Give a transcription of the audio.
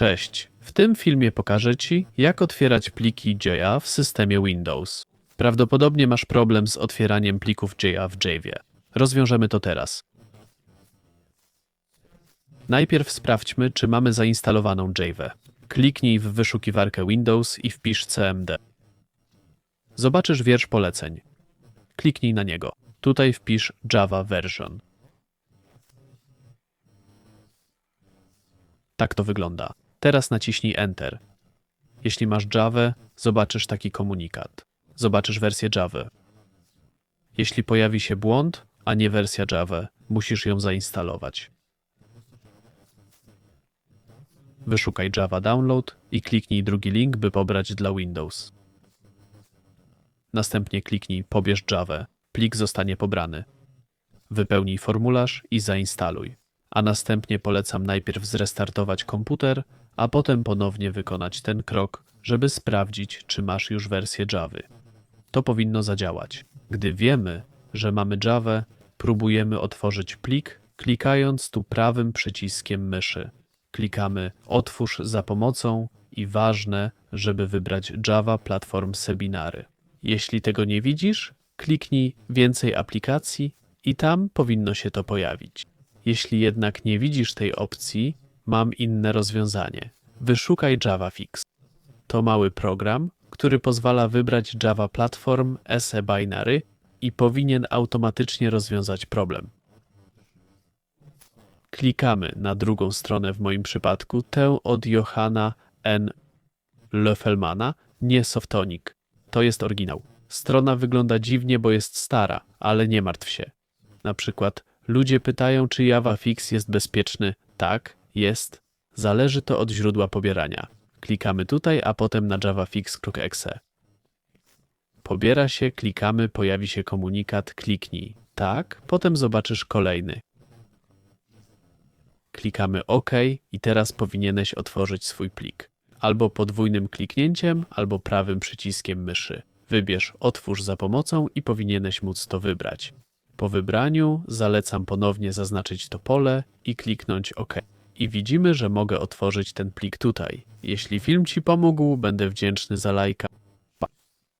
Cześć. W tym filmie pokażę Ci, jak otwierać pliki JA w systemie Windows. Prawdopodobnie masz problem z otwieraniem plików JA w Javie. Rozwiążemy to teraz. Najpierw sprawdźmy, czy mamy zainstalowaną Javę. Kliknij w wyszukiwarkę Windows i wpisz CMD. Zobaczysz wiersz poleceń. Kliknij na niego. Tutaj wpisz Java version. Tak to wygląda. Teraz naciśnij Enter. Jeśli masz Java, zobaczysz taki komunikat. Zobaczysz wersję Java. Jeśli pojawi się błąd, a nie wersja Java, musisz ją zainstalować. Wyszukaj Java Download i kliknij drugi link, by pobrać dla Windows. Następnie kliknij Pobierz Java. Plik zostanie pobrany. Wypełnij formularz i zainstaluj. A następnie polecam najpierw zrestartować komputer, a potem ponownie wykonać ten krok, żeby sprawdzić, czy masz już wersję Java. To powinno zadziałać. Gdy wiemy, że mamy Java, próbujemy otworzyć plik, klikając tu prawym przyciskiem myszy. Klikamy Otwórz za pomocą i ważne, żeby wybrać Java Platform Seminary. Jeśli tego nie widzisz, kliknij Więcej aplikacji i tam powinno się to pojawić. Jeśli jednak nie widzisz tej opcji, mam inne rozwiązanie. Wyszukaj JavaFix. To mały program, który pozwala wybrać Java Platform SE Binary i powinien automatycznie rozwiązać problem. Klikamy na drugą stronę, w moim przypadku tę od Johanna N. Löffelmana, nie Softonic. To jest oryginał. Strona wygląda dziwnie, bo jest stara, ale nie martw się. Na przykład ludzie pytają, czy JavaFix jest bezpieczny. Tak, jest. Zależy to od źródła pobierania. Klikamy tutaj, a potem na javafix.exe. Pobiera się, klikamy, pojawi się komunikat, kliknij. Tak, potem zobaczysz kolejny. Klikamy OK i teraz powinieneś otworzyć swój plik. Albo podwójnym kliknięciem, albo prawym przyciskiem myszy. Wybierz Otwórz za pomocą i powinieneś móc to wybrać. Po wybraniu zalecam ponownie zaznaczyć to pole i kliknąć OK. I widzimy, że mogę otworzyć ten plik tutaj. Jeśli film Ci pomógł, będę wdzięczny za lajka